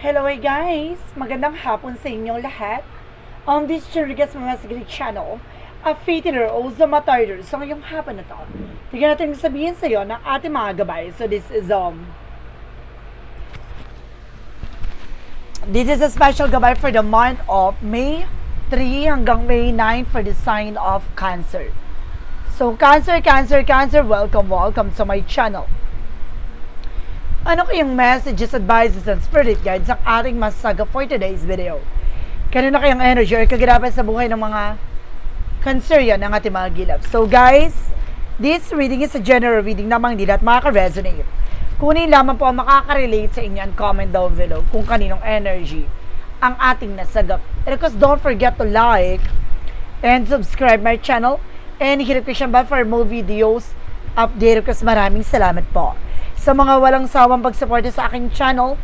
Hello guys! Magandang hapon sa inyong lahat. On this Chirigas Mamasigri channel, a fitiner o Zamatarder. So ngayong hapon na to, tignan natin sabihin sa iyo ng ating mga gabay. So this is um This is a special gabay for the month of May 3 hanggang May 9 for the sign of Cancer. So Cancer, Cancer, Cancer, welcome, welcome to my channel. Ano kayong messages, advices, and spirit guides ang ating masaga for today's video? Kanino kayang energy or kagirapan sa buhay ng mga cancer yan ng ating mga gilab. So guys, this reading is a general reading namang hindi lahat makaka-resonate. Kunin lamang po ang makaka-relate sa inyo and comment down below kung kaninong energy ang ating nasagap. And of course, don't forget to like and subscribe my channel and hit ko siyang bell for more videos update ko. Maraming salamat po sa mga walang sawang pagsuporta sa aking channel,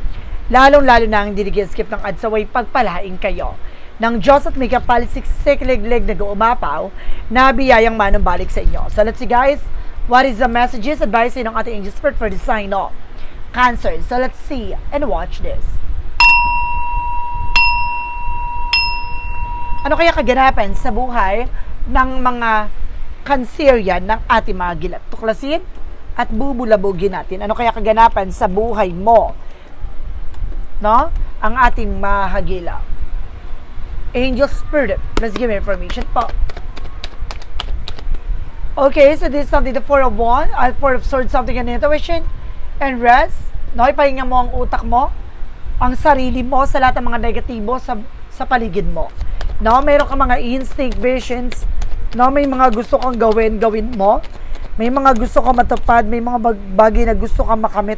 lalong-lalo na ang hindi skip ng ads away pagpalain kayo ng Diyos at may kapalisik sikliglig na guumapaw na biyayang manumbalik sa inyo. So let's see guys, what is the messages, advice ng ating angel spirit for the sign of Cancer. So let's see and watch this. Ano kaya kaganapan sa buhay ng mga kanserian ng ating mga gilat? Tuklasin at bubulabugin natin. Ano kaya kaganapan sa buhay mo? No? Ang ating mahagila. Angel Spirit. Let's give information po. Okay, so this is something the Four of Wands, uh, Four of Swords, something an intuition, and rest. No, ipahinga mo ang utak mo, ang sarili mo sa lahat ng mga negatibo sa, sa paligid mo. No, meron ka mga instinct, visions, no, may mga gusto kang gawin, gawin mo. May mga gusto ka matupad, may mga bag- bagay na gusto ka makamit,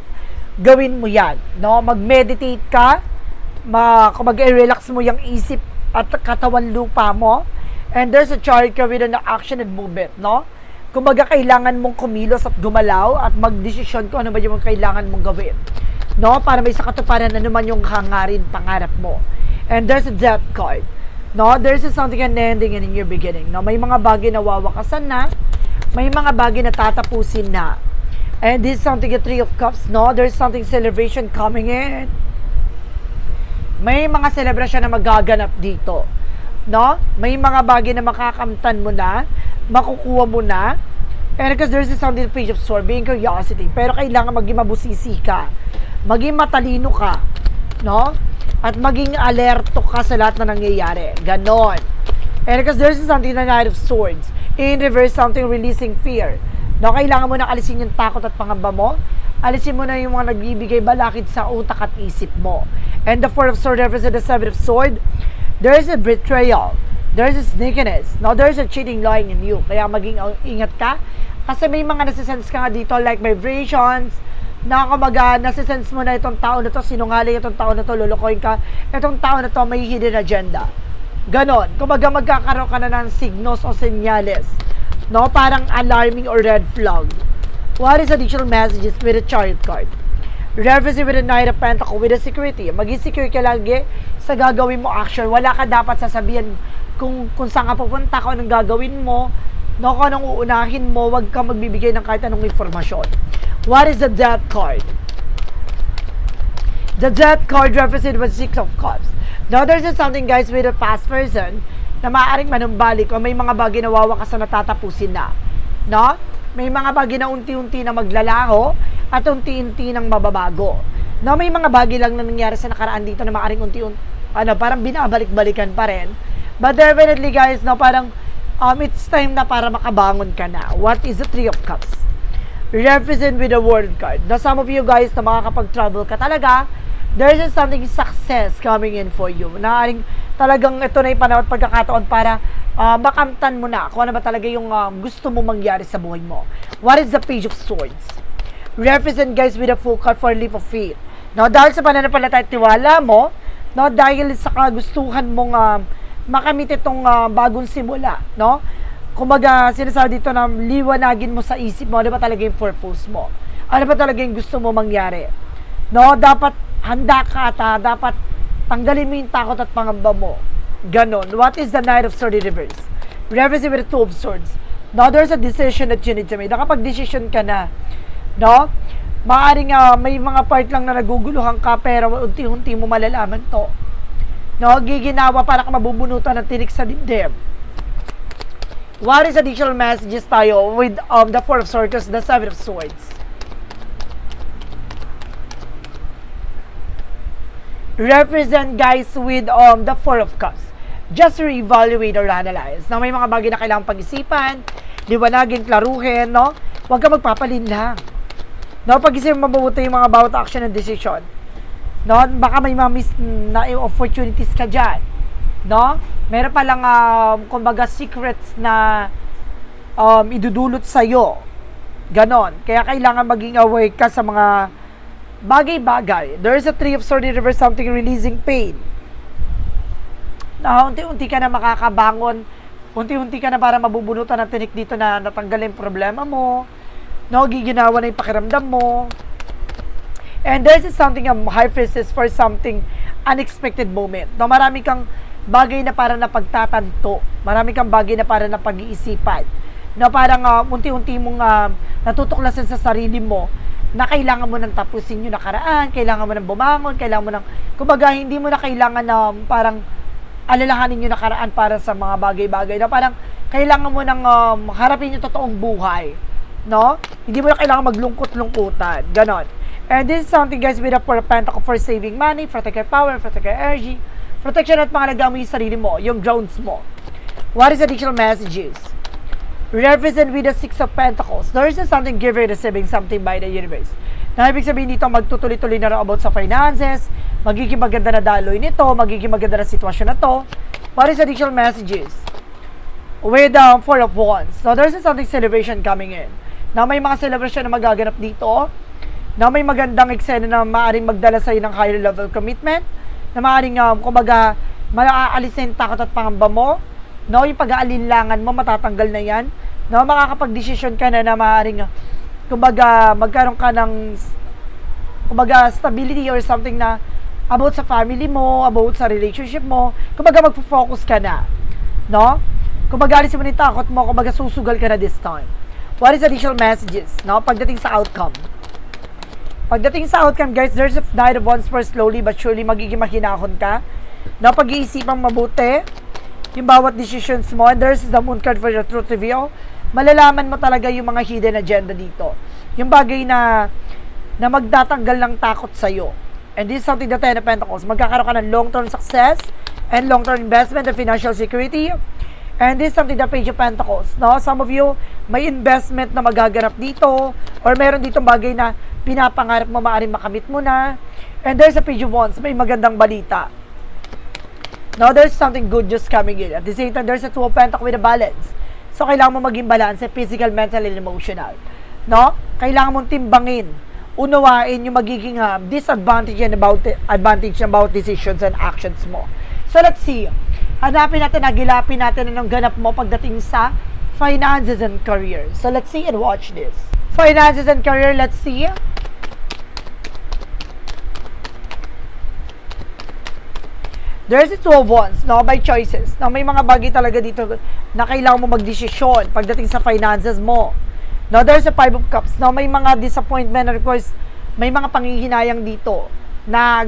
gawin mo yan. No? Mag-meditate ka, ma mag-relax mo yung isip at katawan lupa mo. And there's a chart ka with an action and movement, no? Kumbaga, kailangan mong kumilos at gumalaw at magdesisyon kung ano ba yung kailangan mong gawin. No? Para may sa katuparan ano man yung hangarin, pangarap mo. And there's a death card. No? There's something an ending and a new beginning. No? May mga bagay na wawakasan na, may mga bagay na tatapusin na. And this is something a Three of Cups, no? There's something celebration coming in. May mga celebration na magaganap dito. No? May mga bagay na makakamtan mo na, makukuha mo na. And because there's this something page of sword, being curiosity. Pero kailangan maging mabusisi ka. Maging matalino ka. No? At maging alerto ka sa lahat na nangyayari. Ganon. And because there's something na Knight of Swords. In reverse, something releasing fear. No, kailangan mo na alisin yung takot at pangamba mo. Alisin mo na yung mga nagbibigay balakid sa utak at isip mo. And the Four of Swords represents the Seven of Swords. There is a betrayal. There is a sneakiness. No, there is a cheating lying in you. Kaya maging ingat ka. Kasi may mga nasisense ka nga dito like vibrations, na kumbaga, nasisense mo na itong tao na to, sinungaling itong tao na to, lulukoyin ka, itong tao na to may hidden agenda. Ganon. Kumbaga magkakaroon ka na ng signos o senyales. No? Parang alarming or red flag. What is additional messages with a chariot card? Reference with a Knight of Pentacle with a security. Maging secure ka lagi sa gagawin mo action. Wala ka dapat sasabihan kung, kung saan ka pupunta, kung anong gagawin mo, no, kung anong uunahin mo, wag ka magbibigay ng kahit anong informasyon. What is the death card? The death card represented with Six of Cups. Now, there's just something guys with a past person na maaaring manumbalik o may mga bagay na wawakasan na tatapusin na. No? May mga bagay na unti-unti na maglalaho at unti-unti nang mababago. No, may mga bagay lang na nangyari sa nakaraan dito na maaaring unti-unti, ano, parang binabalik-balikan pa rin. But definitely guys, no, parang um, it's time na para makabangon ka na. What is the Three of Cups? Represent with the World card. Now, some of you guys na makakapag-travel ka talaga, there's just something success coming in for you. Naaring talagang ito na yung panahon at pagkakataon para uh, makamtan mo na kung ano ba talaga yung uh, gusto mo mangyari sa buhay mo. What is the Page of Swords? Represent guys with a full card for leap of faith. No, dahil sa pananampalataya at tiwala mo, no, dahil sa kagustuhan mong uh, makamit itong uh, bagong simula, no? Kumbaga, sinasabi dito na liwanagin mo sa isip mo, ano ba talaga yung purpose mo? Ano ba talaga yung gusto mo mangyari? No, dapat handa ka at uh, dapat tanggalin mo yung takot at pangamba mo. Ganon. What is the Knight of Swords in reverse? Reverse with the Two of Swords. No, there's a decision that you need to make. Nakapag-decision ka na. No? Maaring ah, may mga part lang na naguguluhan ka pero unti-unti mo malalaman to. No, giginawa para ka mabubunutan ng tinik sa dibdib. What is additional messages tayo with um, the Four of Swords, the Seven of Swords? Represent guys with um, the Four of Cups. Just reevaluate or analyze na may mga bagay na kailangang pag-isipan, liwanagin, klaruhin, no? Huwag ka magpapalin lang. No, pag-isip mo mabuti yung mga bawat action and decision. No, baka may mga miss na opportunities ka dyan. No? Meron palang, um, kumbaga, secrets na um, idudulot sa'yo. Ganon. Kaya kailangan maging aware ka sa mga bagay-bagay. There is a three of swords in reverse, something releasing pain. Na unti-unti ka na makakabangon, unti-unti ka na para mabubunutan ng tinik dito na natanggal yung problema mo, no, giginawa na yung pakiramdam mo. And there's something um, high priestess for something unexpected moment. No, marami kang bagay na para napagtatanto. Marami kang bagay na para napag-iisipan. No, parang uh, unti-unti mong uh, natutuklasan sa sarili mo na kailangan mo nang tapusin yung nakaraan, kailangan mo nang bumangon, kailangan mo nang, kumbaga, hindi mo na kailangan na parang alalahanin yung nakaraan para sa mga bagay-bagay na parang kailangan mo nang um, harapin yung totoong buhay. No? Hindi mo na kailangan maglungkot-lungkutan. Ganon. And this is something guys with a for pentacle for saving money, protect your power, protect your energy, protection at pangalaga mo yung sarili mo, yung grounds mo. What is additional messages? Represent with the Six of Pentacles. There is something giving, receiving something by the universe. Na ibig sabihin dito, magtutuloy-tuloy na rin about sa finances, magiging maganda na daloy nito, magiging maganda na sitwasyon na to. What is additional messages? With um, Four of Wands. So there's something celebration coming in. Na may mga celebration na magaganap dito, na may magandang eksena na maaaring magdala sa'yo ng higher level commitment, na maaaring, um, kumbaga, maaalis na yung takot at pangamba mo, no, yung pag-aalinlangan mo, matatanggal na yan, no, makakapag-desisyon ka na na maaaring, uh, kumbaga, magkaroon ka ng, kumbaga, stability or something na about sa family mo, about sa relationship mo, kumbaga, magpo-focus ka na, no? Kumbaga, alisin mo na takot mo, kumbaga, susugal ka na this time. What is additional messages, no, pagdating sa outcome? Pagdating sa outcome, guys, there's a Knight of Wands for slowly but surely magiging mahinahon ka. Na pag-iisipang mabuti, yung bawat decisions mo, and there's the Moon card for the truth reveal, malalaman mo talaga yung mga hidden agenda dito. Yung bagay na na magtatanggal ng takot sa'yo. And this is something that Ten of Pentacles, magkakaroon ka ng long-term success and long-term investment and financial security. And this is something that Page of Pentacles, no? Some of you, may investment na magaganap dito or meron ditong bagay na pinapangarap mo maaaring makamit mo na. And there's a Page of Wands, may magandang balita. No, there's something good just coming in. At the same time, there's a Two of Pentacles with a balance. So, kailangan mo maging balance, physical, mental, and emotional. No? Kailangan mong timbangin, unawain yung magiging uh, disadvantage and about advantage about decisions and actions mo. So, let's see. Hanapin natin, agilapin natin anong ganap mo pagdating sa finances and career. So, let's see and watch this. Finances and career, let's see. There's of wands, no? By choices. No, may mga bagay talaga dito na kailangan mo magdesisyon pagdating sa finances mo. No, there's a five of cups. No, may mga disappointment, of course, may mga panghihinayang dito na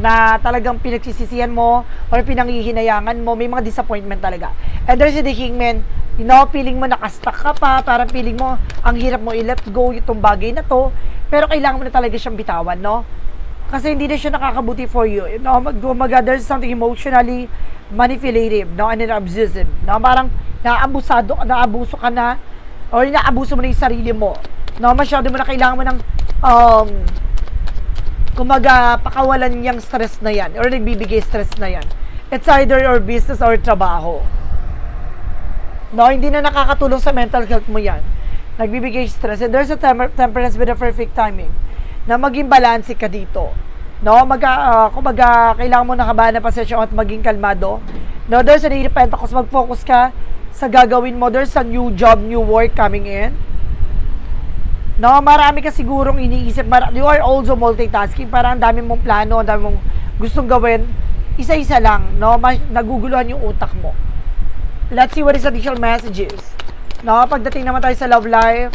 na talagang pinagsisisihan mo or pinanghihinayangan mo, may mga disappointment talaga. And there's a hangman, you know, feeling mo nakastuck ka pa, parang feeling mo, ang hirap mo i-let go itong bagay na to, pero kailangan mo na talaga siyang bitawan, no? Kasi hindi na siya nakakabuti for you. You know, mag there's something emotionally manipulative, no? And then abusive, no? Parang naabusado, naabuso ka na, or naabuso mo na yung sarili mo. No? Masyado mo na kailangan mo ng, um, kumaga, pakawalan yung stress na yan, or nagbibigay stress na yan. It's either your business or trabaho. No, hindi na nakakatulong sa mental health mo yan. Nagbibigay stress. And there's a temper- temperance with a perfect timing na maging balanse ka dito. No, mag uh, kumbaga kailangan mo nakabahan ng pasensya at maging kalmado. No, there's an 8 of Pentacles, mag-focus ka sa gagawin mo. There's a new job, new work coming in. No, marami ka sigurong iniisip. Mar- you are also multitasking. Parang ang dami mong plano, ang dami mong gustong gawin. Isa-isa lang, no? Mas- naguguluhan yung utak mo. Let's see what is additional messages. No, pagdating naman tayo sa love life,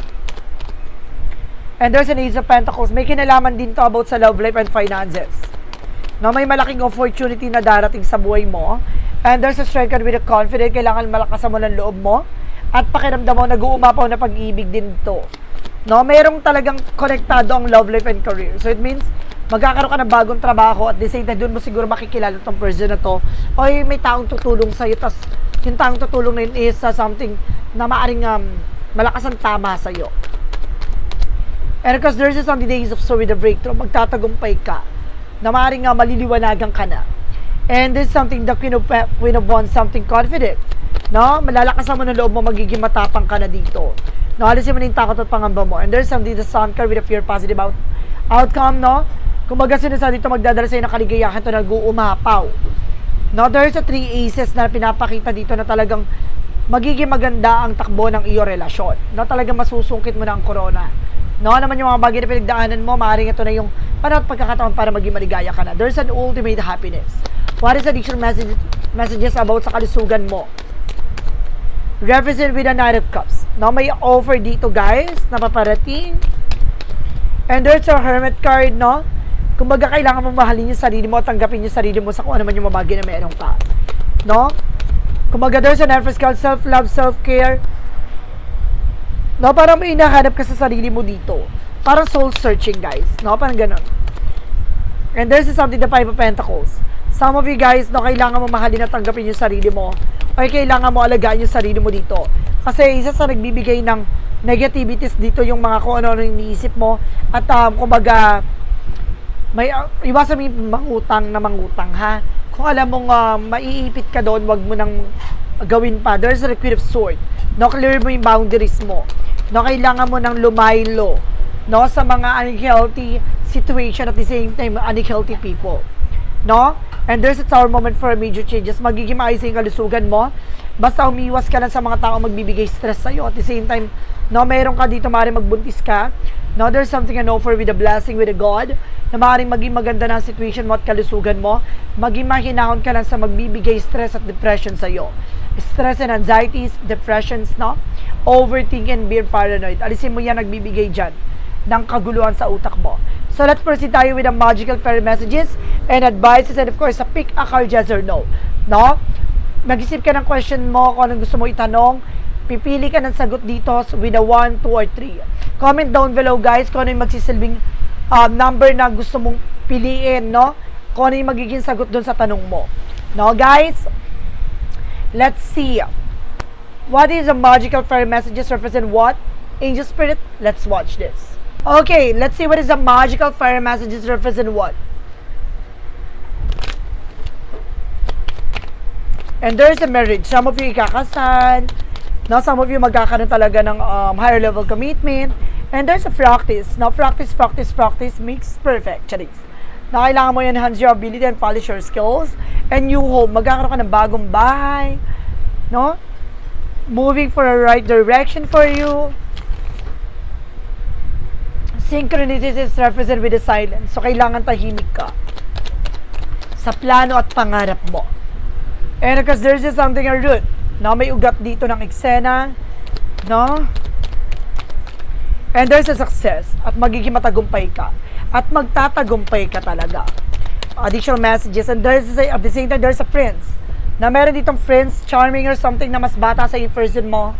And there's an Ace of Pentacles. May kinalaman din to about sa love life and finances. No, may malaking opportunity na darating sa buhay mo. And there's a strength with a confidence. Kailangan malakasan mo ng loob mo. At pakiramdam mo, nag-uumapaw na pag-ibig din to. No, merong talagang konektado ang love life and career. So it means, magkakaroon ka ng bagong trabaho at the same time, doon mo siguro makikilala tong person na to. O may taong tutulong sa'yo, tas yung taong tutulong na yun is uh, something na maaring um, malakas ang tama sa'yo. And because on the days of so with the breakthrough, magtatagumpay ka na maaaring nga maliliwanagan ka na. And this is something the Queen of, Queen of Wands, something confident. No? Malalakasan mo ng loob mo, magiging matapang ka na dito. No, alisin mo na yung takot at pangamba mo. And there's something the sun card with a pure positive out, outcome, no? Kumbaga sinasabi dito, magdadala sa'yo ng kaligayahan to nag-uumapaw. No, there's a three aces na pinapakita dito na talagang magiging maganda ang takbo ng iyong relasyon. No, talagang masusungkit mo na ang corona. No, naman yung mga bagay na pinagdaanan mo, maaaring ito na yung panahon at pagkakataon para maging maligaya ka na. There's an ultimate happiness. What is additional message, messages about sa kalusugan mo? Represent with a Knight of Cups. No, may offer dito guys na paparating. And there's a Hermit card, no? Kumbaga, kailangan mo mahalin yung sarili mo tanggapin yung sarili mo sa kung ano man yung mga bagay na meron ka. No? Kumbaga, there's an Empress card, self-love, self-care. No, parang may hinahanap ka sa sarili mo dito. Parang soul searching, guys. No, parang ganun. And there's something the Five of Pentacles. Some of you guys, no, kailangan mo mahalin at tanggapin yung sarili mo. O kailangan mo alagaan yung sarili mo dito. Kasi isa sa nagbibigay ng negativities dito yung mga kung ano yung iniisip mo. At um, kumbaga, may uh, iwasan mo yung mangutang na mangutang ha. Kung alam mong uh, maiipit ka doon, wag mo nang gawin pa. There's a Queen of Sword. No, clear mo yung boundaries mo. No, kailangan mo nang lumaylo no sa mga unhealthy situation at the same time unhealthy people no? And there's a tower moment for major changes. Magiging maayos yung kalusugan mo. Basta umiwas ka lang sa mga tao magbibigay stress sa'yo. At the same time no meron ka dito maaaring magbuntis ka. No there's something an offer with a blessing with a God na maaaring maging maganda na situation mo at kalusugan mo. Maging mahinahon ka lang sa magbibigay stress at depression sa'yo stress and anxieties depressions no overthinking and being paranoid alisin mo yan nagbibigay dyan ng kaguluhan sa utak mo. So let's proceed tayo with the magical fairy messages and advices and of course, a pick a card yes or no. No? Mag-isip ka ng question mo kung anong gusto mo itanong. Pipili ka ng sagot dito with a 1, 2, or 3. Comment down below guys kung ano yung magsisilbing um, number na gusto mong piliin, no? Kung ano yung magiging sagot dun sa tanong mo. No, guys? Let's see. What is the magical fairy messages represent what? Angel spirit? Let's watch this. Okay, let's see what is the magical fire messages represent what. And there's a marriage. Some of you ikakasal. Now, some of you magkakaroon talaga ng um, higher level commitment. And there's a practice. Now, practice, practice, practice makes perfect. Charis. Na kailangan mo enhance your ability and polish your skills. And you hope, magkakaroon ka ng bagong bahay. No? Moving for a right direction for you synchronicities is represented with the silence. So, kailangan tahimik ka sa plano at pangarap mo. And because there's just something a root, no? May ugat dito ng eksena, no? And there's a success at magiging matagumpay ka. At magtatagumpay ka talaga. Additional messages. And there's at the same time, there's a friends. Na meron ditong friends, charming or something na mas bata sa yung person mo.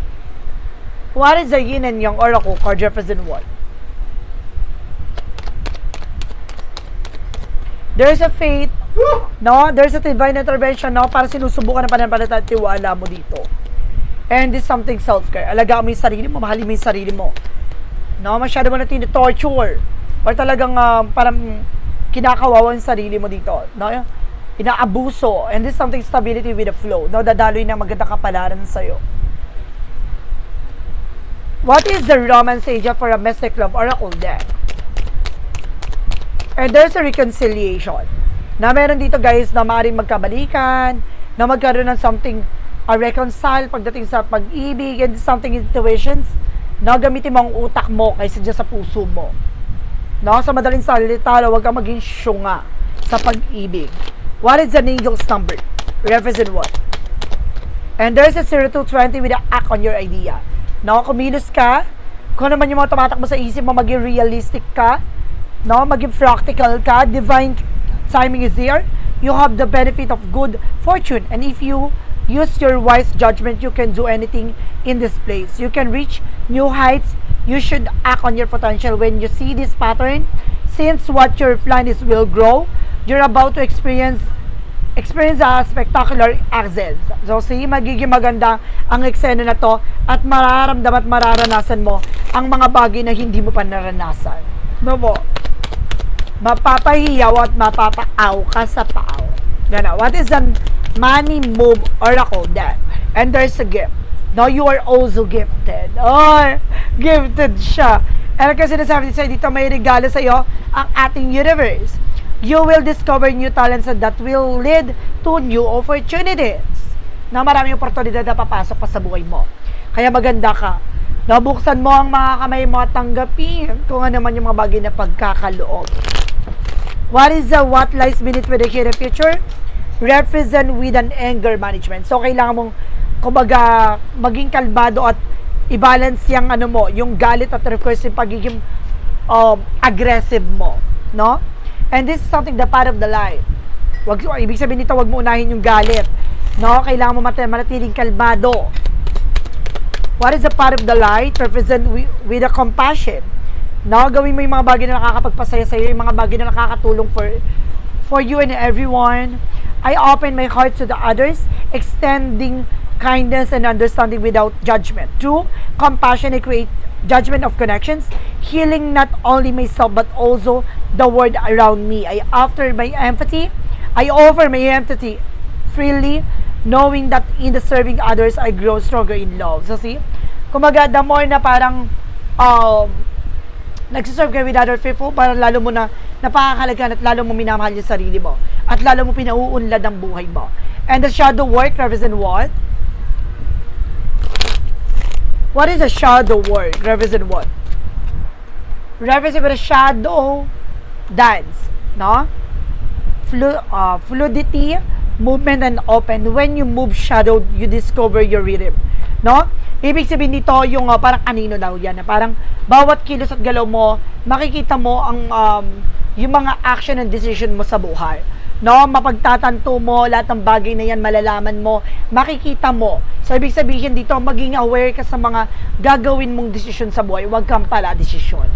What is the yin and yang oracle card represent what? There's a faith, no? There's a divine intervention, no? Para sinusubukan ng pananampalataya at tiwala mo dito. And this is something self-care. Alagaan mo yung sarili mo, mahalin mo yung sarili mo. No? Masyado mo na torture Or talagang um, parang kinakawawa yung sarili mo dito. No? Inaabuso. And this is something stability with the flow. No? Dadaloy na maganda kapalaran sa'yo. What is the romance agent for a mystic love oracle deck? And there's a reconciliation. Na meron dito guys na maaaring magkabalikan, na magkaroon ng something a reconcile pagdating sa pag-ibig and something intuitions na gamitin mo ang utak mo kaysa dyan sa puso mo. No? Sa madaling salita, huwag kang maging syunga sa pag-ibig. What is an angel's number? Represent what? And there's a 0 to 20 with an act on your idea. No? Kumilos ka, kung ano man yung mga tumatakbo sa isip mo, maging realistic ka, no? maging practical ka, divine timing is there, you have the benefit of good fortune. And if you use your wise judgment, you can do anything in this place. You can reach new heights. You should act on your potential when you see this pattern. Since what your plan is will grow, you're about to experience experience a spectacular accent. So, see, magiging maganda ang eksena na to at mararamdam at mararanasan mo ang mga bagay na hindi mo pa naranasan. No po? Mapapahiyaw at mapapaaw ka sa paaw. Gana. What is the money move oracle then? And there's a gift. No, you are also gifted. Oh, gifted siya. And kasi sinasabi sa'yo dito, may regalo sa'yo ang ating universe you will discover new talents that will lead to new opportunities. Na maraming oportunidad na papasok pa sa buhay mo. Kaya maganda ka. Nabuksan mo ang mga kamay mo at tanggapin kung ano man yung mga bagay na pagkakaloob. What is the what lies beneath with the hidden future? Represent with an anger management. So, kailangan mong, kumbaga, maging kalmado at i-balance yung ano mo, yung galit at of course yung pagiging um, aggressive mo. No? And this is something the part of the life. Wag, ibig sabihin nito, wag mo unahin yung galit. No? Kailangan mo manatiling kalmado. What is the part of the light? Represent with, with a compassion. No? Gawin mo yung mga bagay na nakakapagpasaya sa'yo, yung mga bagay na nakakatulong for, for you and everyone. I open my heart to the others, extending kindness and understanding without judgment. Through compassion, I create judgment of connections, healing not only myself but also the world around me. I offer my empathy, I offer my empathy freely, knowing that in the serving others, I grow stronger in love. So see, kumaga, the more na parang um, nagsiserve kayo with other people, para lalo mo na napakakalagan at lalo mo minamahal yung sarili mo. At lalo mo pinauunlad ang buhay mo. And the shadow work represent what? What is a shadow work? Represent what? Represent with a shadow dance, no? Flu, uh, fluidity, movement, and open. When you move shadow, you discover your rhythm, no? Ibig sabihin nito yung uh, parang anino daw yan, parang bawat kilos at galaw mo, makikita mo ang um, yung mga action and decision mo sa buhay. No, mapagtatanto mo, lahat ng bagay na yan, malalaman mo, makikita mo. So, ibig sabihin dito, maging aware ka sa mga gagawin mong desisyon sa buhay. Huwag kang pala desisyon.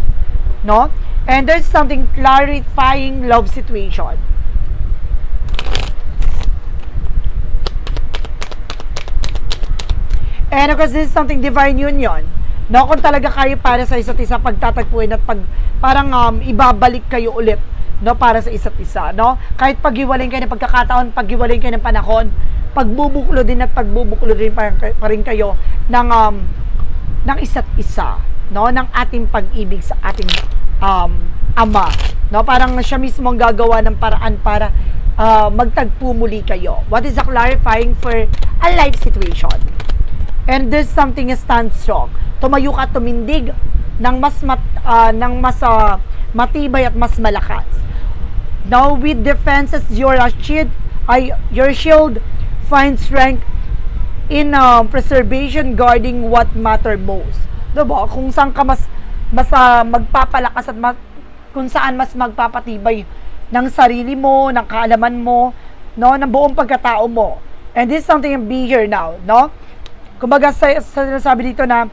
No? And there's something clarifying love situation. And of course, this is something divine union. No, kung talaga kayo para sa isa't isa pagtatagpuin at pag parang um, ibabalik kayo ulit no para sa isa't isa no? Kahit paghiwalay kayo ng pagkakataon paghiwalay kayo ng panahon pagbubuklo din at pagbubuklo din pa, pa rin kayo ng um, ng isa't isa no? Ng ating pag-ibig sa ating um, ama no? Parang siya mismo ang gagawa ng paraan para uh, magtagpo muli kayo. What is the clarifying for a life situation? And there's something stand strong. Tumayo ka tumindig ng mas mat, uh, ng mas uh, matibay at mas malakas Now with defenses your shield, I, your shield finds strength in um, preservation guarding what matter most. Diba? Kung saan ka mas mas uh, magpapalakas at mas, kung saan mas magpapatibay ng sarili mo, ng kaalaman mo, no, ng buong pagkatao mo. And this is something be here now, no? Kumbaga sa, sa sinasabi dito na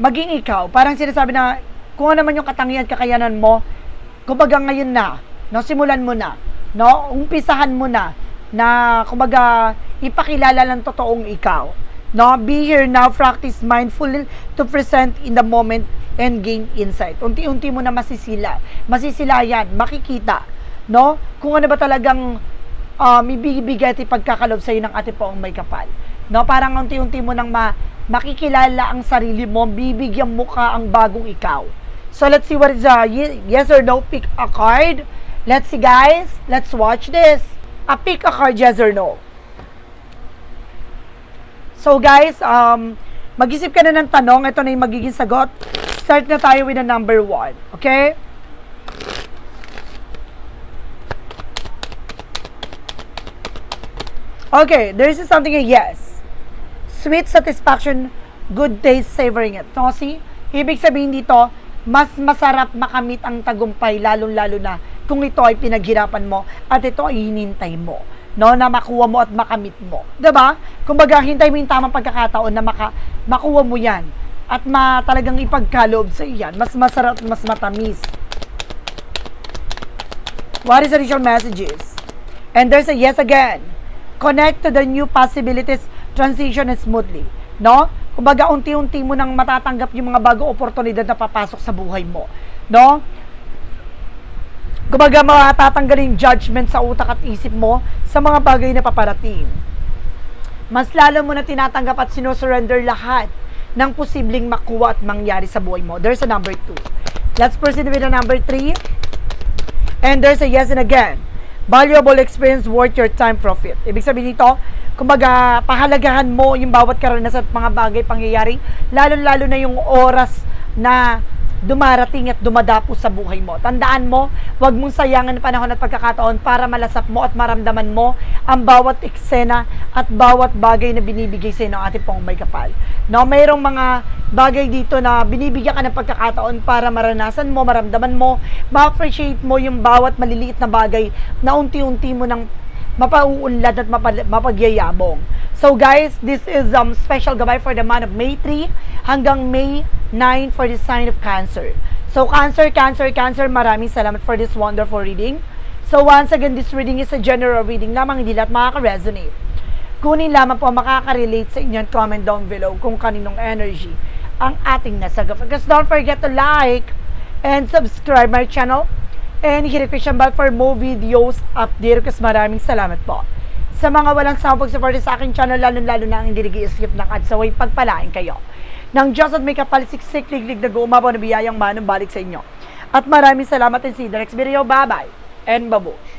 maging ikaw, parang sinasabi na kung ano man yung katangian, kakayanan mo, kumbaga ngayon na, no, simulan mo na, no, umpisahan mo na, na, kumbaga, ipakilala ng totoong ikaw. No, be here now, practice mindful to present in the moment and gain insight. Unti-unti mo na masisila. Masisila yan, makikita, no? Kung ano ba talagang um, ibibigay at ipagkakalob sa'yo ng ating poong may kapal. No, parang unti-unti mo nang ma makikilala ang sarili mo, bibigyan mo ka ang bagong ikaw. So let's see what is a yes or no pick a card. Let's see guys. Let's watch this. A pick a card yes or no. So guys, um, mag-isip ka na ng tanong. Ito na yung magiging sagot. Start na tayo with the number one. Okay? Okay, there is something a yes. Sweet satisfaction good taste savoring it. No, see? Ibig sabihin dito, mas masarap makamit ang tagumpay, lalong-lalo na kung ito ay pinaghirapan mo at ito ay hinintay mo. No, na makuha mo at makamit mo. 'Di ba? Kumbaga, hintay mo yung tamang pagkakataon na maka, makuha mo yan at ma, talagang ipagkaloob sa iyan. Mas masarap, mas matamis. What is the initial messages? And there's a yes again. Connect to the new possibilities, transition it smoothly. No? Kumbaga, unti-unti mo nang matatanggap yung mga bago oportunidad na papasok sa buhay mo. No? Kumbaga, matatanggal yung judgment sa utak at isip mo sa mga bagay na paparating. Mas lalo mo na tinatanggap at sinusurrender lahat ng posibleng makuha at mangyari sa buhay mo. There's a number two. Let's proceed with the number three. And there's a yes and again. Valuable experience worth your time profit. Ibig sabihin nito, kumbaga, pahalagahan mo yung bawat karanasan at mga bagay pangyayari, lalo-lalo na yung oras na dumarating at dumadapo sa buhay mo. Tandaan mo, huwag mong sayangan ang panahon at pagkakataon para malasap mo at maramdaman mo ang bawat eksena at bawat bagay na binibigay sa ng ating pong may kapal. No, mayroong mga bagay dito na binibigyan ka ng pagkakataon para maranasan mo, maramdaman mo, ma-appreciate mo yung bawat maliliit na bagay na unti-unti mo nang mapauunlad at mapa- mapagyayabong. So guys, this is um special gabay for the month of May 3 hanggang May 9 for the sign of Cancer. So Cancer, Cancer, Cancer, maraming salamat for this wonderful reading. So once again, this reading is a general reading lamang hindi lahat makaka-resonate. Kunin lamang po makaka-relate sa inyo comment down below kung kaninong energy ang ating nasagap. Because don't forget to like and subscribe my channel and the notification bell for more videos update kasi maraming salamat po. Sa mga walang sawang pag-support sa aking channel, lalo-lalo na ang hindi nag-i-skip ng ads, saway pagpalain kayo. Nang Diyos at may kapalisiksik, liglig na gumawa na biyayang manong balik sa inyo. At maraming salamat and see you in the next video. Bye-bye and babush!